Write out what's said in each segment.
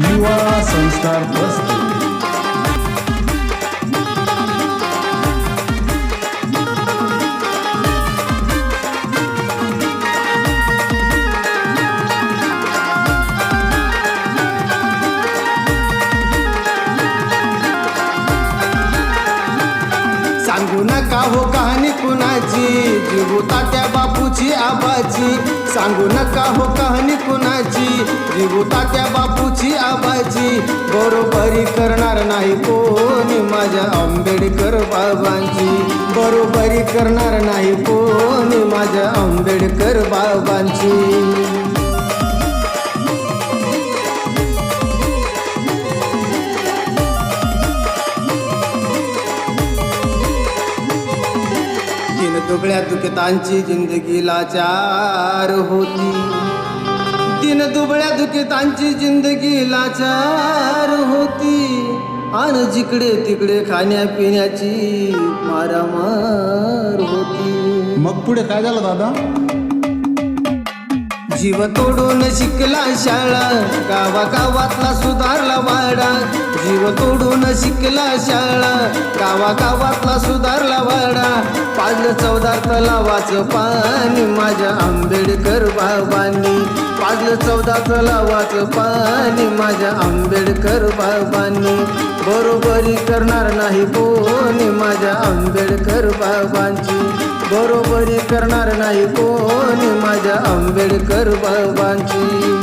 युवा संस्कार प्रस्तुती सांगू नका हो कहाणी कुणाची? जीवता त्या बापूची आबाजी सांगू नका हो कहाणी कुणाची? जीवू तात्या बापूची आबाजी बरोबरी करणार नाही कोणी माझ्या आंबेडकर बाबांची. बरोबरी करणार नाही कोणी माझ्या आंबेडकर बाबांची. दुबळ्या दुखितांची जिंदगी लाचार होती. तीन दुबळ्या दुखितांची जिंदगी लाचार होती. आणि जिकडे तिकडे खाण्यापिण्याची मारामार होती. मग पुढे काय झालं दादा? जीव तोडून शिकला शाळा गावागावातला सुधारला वाडा. जीव तोडून शिकला शाळा. गावागावातला सुधारला वाडा. पाजलं चौदार तलावाचं पाणी माझ्या आंबेडकर बाबांनी. पाजलं चौदा तलावाचं पाणी माझ्या आंबेडकर बाबांनी. बरोबरी करणार नाही कोणी माझ्या आंबेडकर बाबांची. बरोबरी करणार नाही कोणी माझ्या आंबेडकर बाबांची.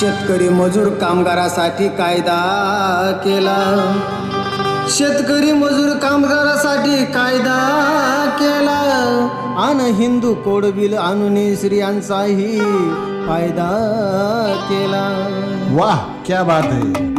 शेतकरी मजूर कामगारासाठी कायदा केला. शेतकरी मजूर कामगारासाठी कायदा केला. आणि हिंदू कोड बिल आणून स्त्रियांचाही फायदा केला. वाह क्या बात है.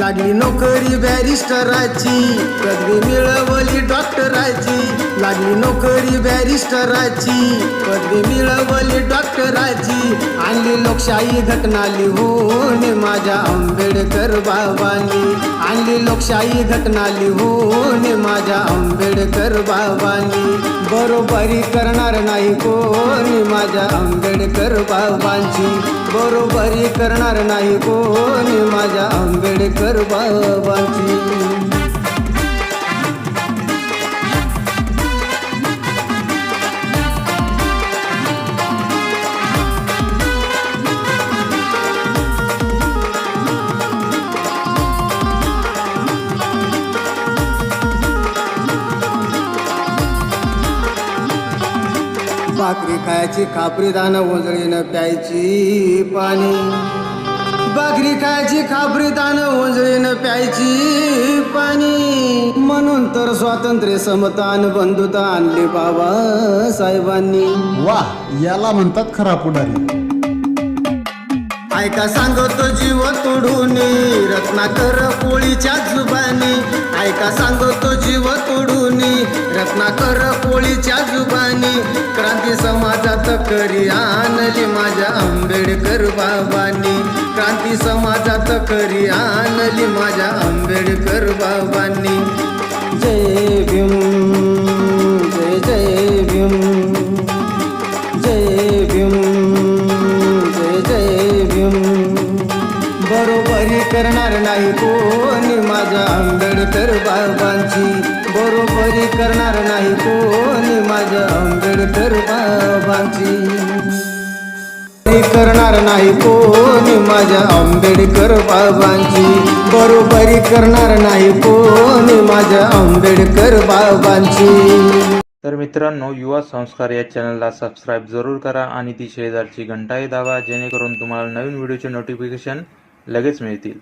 लागली नोकरी बॅरिस्टराची पदवी मिळवली डॉक्टराची. लागली नोकरी बॅरिस्टराची पदवी मिळवली डॉक्टराची. आणली लोकशाही घटना लिहून माझ्या आंबेडकर बाबांनी. आणली लोकशाही घटना लिहून माझ्या आंबेडकर बाबांनी. बरोबरी करणार नाही कोणी माझ्या आंबेडकर बाबांची. बरोबरी करणार नाही कोणी माझ्या आंबेडकर बाबांची. भाकरी खायची खापरी दाणं ओंजळीनं प्यायची पाणी. भाकरी खायची खापरी दाणं ओंजळीनं प्यायची पाणी. म्हणून तर स्वातंत्र्य समतान बंधुता आणली बाबासाहेबांनी वाह याला म्हणतात खरा पुढारी. ऐका सांगतो जीव तोडून. रत्नाकर पोळीच्या जुबानी. ऐका सांगतो जीव तोडून. रत्नाकर पोळीच्या जुबानी. क्रांती समाजात करी आणली माझ्या आंबेडकर बाबांनी. क्रांती समाजात करी आणली माझ्या आंबेडकर बाबांनी. करणार नाही कोणी. माझ्या आंबेडकर बाबांची बरोबरी करणार नाही कोणी. माझ्या आंबेडकर बाबांची करणार नाही कोणी. माझ्या आंबेडकर बाबांची बरोबरी करणार नाही कोणी. माझ्या आंबेडकर बाबांची. तर मित्रांनो युवा संस्कार या चॅनलला सबस्क्राईब जरूर करा आणि ती शेजारची घंटाही दाबा जेणेकरून तुम्हाला नवीन व्हिडिओचे नोटिफिकेशन लगेच मिळतील.